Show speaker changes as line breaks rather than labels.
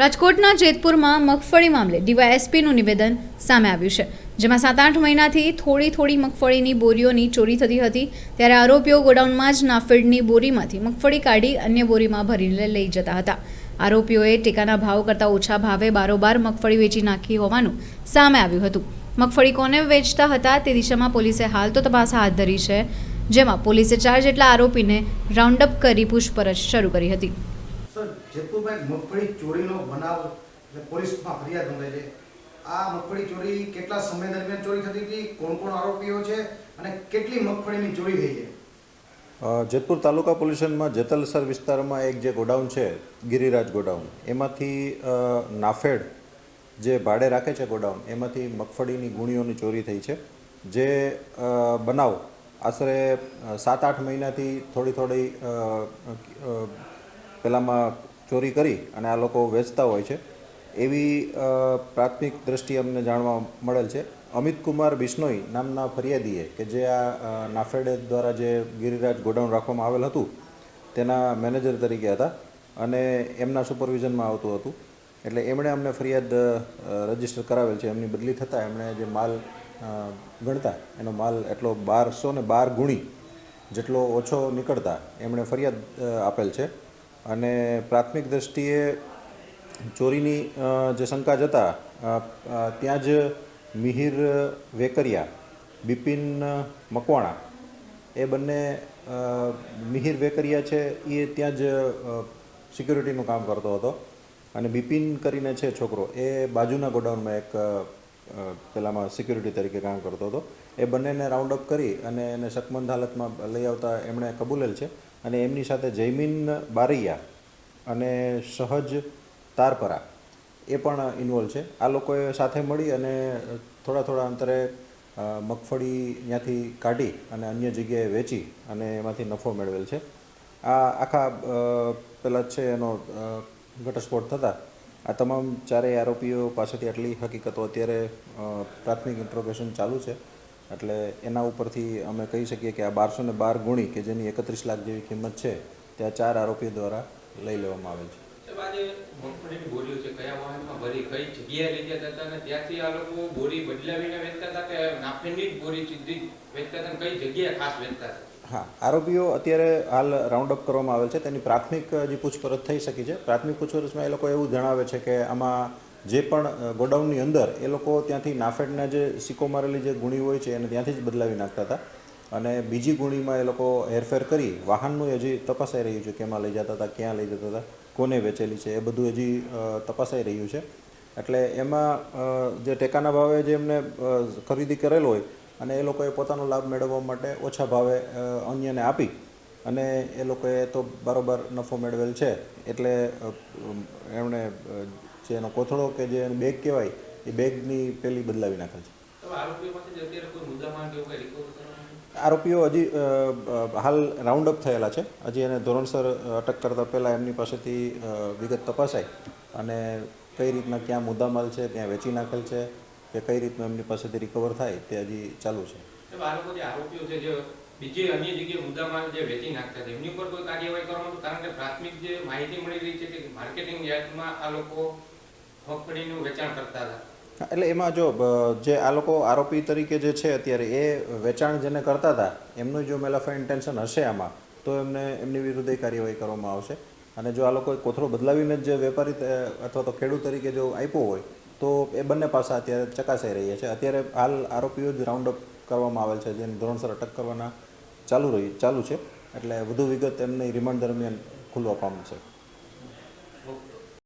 રાજકોટના જેતપુરમાં મગફળી મામલે ડીવાયએસપીનું નિવેદન સામે આવ્યું છે, જેમાં સાત આઠ મહિનાથી થોડી થોડી મગફળીની બોરીઓની ચોરી થતી હતી, ત્યારે આરોપીઓ ગોડાઉનમાં જ નાફેડની બોરીમાંથી મગફળી કાઢી અન્ય બોરીમાં ભરીને લઈ જતા હતા. આરોપીઓએ ટેકાના ભાવ કરતાં ઓછા ભાવે બારોબાર મગફળી વેચી નાખી હોવાનું સામે આવ્યું હતું. મગફળી કોને વેચતા હતા તે દિશામાં પોલીસે હાલ તો તપાસ હાથ ધરી છે, જેમાં પોલીસે ચાર જેટલા આરોપીને રાઉન્ડઅપ કરી પૂછપરછ શરૂ કરી હતી.
સર જેતપુરભાઈ મગફળી ચોરીનો બનાવ પોલીસમાં ફરિયાદ નોંધાઈ છે. આ મગફળી ચોરી કેટલા સમય દરમિયાન ચોરી થતી હતી? કોણ કોણ આરોપીઓ છે? અને કેટલી મગફળીની ચોરી થઈ છે?
જેતપુર તાલુકા પોલ્યુશનમાં જેતલસર વિસ્તારમાં એક જે ગોડાઉન છે, ગિરિરાજ ગોડાઉન, એમાંથી નાફેડ જે ભાડે રાખે છે ગોડાઉન, એમાંથી મગફળીની ગુણીઓની ચોરી થઈ છે. જે બનાવ આશરે સાત આઠ મહિનાથી થોડી થોડી પેલામાં ચોરી કરી અને આ લોકો વેચતા હોય છે. એવી પ્રાથમિક દ્રષ્ટિએ અમને જાણવા મળેલ છે. અમિત કુમાર બિશ્નોઈ નામના ફરિયાદીએ કે જે આ નાફેડે દ્વારા જે ગિરિરાજ ગોડાઉન રાખવામાં આવેલ હતું, તેના મેનેજર તરીકે હતા અને એમના સુપરવિઝનમાં આવતું હતું. એટલે એમણે અમને ફરિયાદ રજિસ્ટર કરાવેલ છે. એમની બદલી થતાં એમણે જે માલ ગણતા, એનો માલ એટલો બારસો ને બાર ગુણી જેટલો ઓછો નીકળતા એમણે ફરિયાદ આપેલ છે. અને પ્રાથમિક દ્રષ્ટિએ ચોરીની જે શંકા જતા ત્યાં જ મિહિર વેકરિયા, બિપિન મકવાણા, એ બંને મિહિર વેકરિયા છે એ ત્યાં જ સિક્યુરિટીનું કામ કરતો હતો. અને બિપિન કરીને છે છોકરો, એ બાજુના ગોડાઉનમાં એક પેલામાં સિક્યુરિટી તરીકે કામ કરતો હતો. એ બંનેને રાઉન્ડ અપ કરી અને એને શકમંદ હાલતમાં લઈ આવતા એમણે કબૂલેલ છે. અને એમની સાથે જયમીન બારૈયા અને સહજ તારપરા એ પણ ઇન્વોલ્વ છે. આ લોકોએ સાથે મળી અને થોડા થોડા અંતરે મગફળી ત્યાંથી કાઢી અને અન્ય જગ્યાએ વેચી અને એમાંથી નફો મેળવેલ છે. આ આખા પેલા છે એનો ઘટસ્ફોટ થતાં. આ તમામ ચારેય આરોપીઓ પાસેથી આટલી હકીકતો અત્યારે પ્રાથમિક ઇન્ટ્રોગેશન ચાલુ છે. એટલે એના ઉપરથી અમે કહી શકીએ કે આ બારસો ને બાર ગુણી કે જેની એકત્રીસ લાખ જેવી કિંમત છે ત્યાં ચાર આરોપીઓ દ્વારા લઈ લેવામાં આવેલ છે. હા આરોપીઓ અત્યારે હાલ રાઉન્ડ અપ કરવામાં આવેલ છે. તેની પ્રાથમિક જે પૂછપરછ થઈ શકી છે પ્રાથમિક પૂછપરછમાં એ લોકો એવું જણાવે છે કે આમાં જે પણ ગોડાઉનની અંદર એ લોકો ત્યાંથી નાફેડના જે સિક્કો મારેલી જે ગુણી હોય છે એને ત્યાંથી જ બદલાવી નાખતા હતા. અને બીજી ગુણીમાં એ લોકો હેરફેર કરી વાહનનું હજી તપાસાઈ રહ્યું છે કેમાં લઈ જતા હતા, ક્યાં લઈ જતા હતા, કોને વેચેલી છે, એ બધું હજી તપાસાઈ રહ્યું છે. એટલે એમાં જે ટેકાના ભાવે જે એમને ખરીદી કરેલ હોય અને એ લોકોએ પોતાનો લાભ મેળવવા માટે ઓછા ભાવે અન્યને આપી અને એ લોકોએ તો બરોબર નફો મેળવેલ છે. એટલે એમણે જે એનો કોથળો કે જે એનો બેગ કહેવાય એ બેગની પેલી બદલાવી નાખેલ છે.
આરોપીઓ
હજી હાલ રાઉન્ડ અપ થયેલા છે. હજી એને ધોરણસર અટક કરતાં પહેલાં એમની પાસેથી વિગત તપાસાય અને કઈ રીતના ક્યાં મુદ્દામાલ છે ત્યાં વેચી નાખેલ છે કે કઈ રીતનું એમની પાસેથી રિકવર થાય તે હજી ચાલુ છે.
સાહેબ, આ લોકો જે આરોપીઓ છે જે બીજી અન્ય જગ્યાએ મુદ્દામાલ જે વેચી નાખતા છે એમની ઉપર કોઈ કાર્યવાહી કરવામાં કારણ કે પ્રાથમિક જે માહિતી મળી રહી છે કે માર્કેટિંગ યાર્ડમાં આ લોકો મગફળીનું વેચાણ કરતા હતા.
એટલે એમાં જો જે આ લોકો આરોપી તરીકે જે છે અત્યારે, એ વેચાણ જેને કરતા હતા, એમનું જો મેલાફા ઇન્ટેન્શન હશે આમાં, તો એમને, એમની વિરુદ્ધે કાર્યવાહી કરવામાં આવશે. અને જો આ લોકોએ કોથળો બદલાવીને જ વેપારી અથવા તો ખેડૂત તરીકે જો આપ્યો હોય, તો એ બંને પાસા અત્યારે ચકાસાઈ રહ્યા છે. અત્યારે હાલ આરોપીઓ જ રાઉન્ડ અપ કરવામાં આવેલ છે, જેને ધોરણસર અટક કરવાના ચાલુ રહી, ચાલુ છે. એટલે વધુ વિગત એમની રિમાન્ડ દરમિયાન ખુલવા પામશે.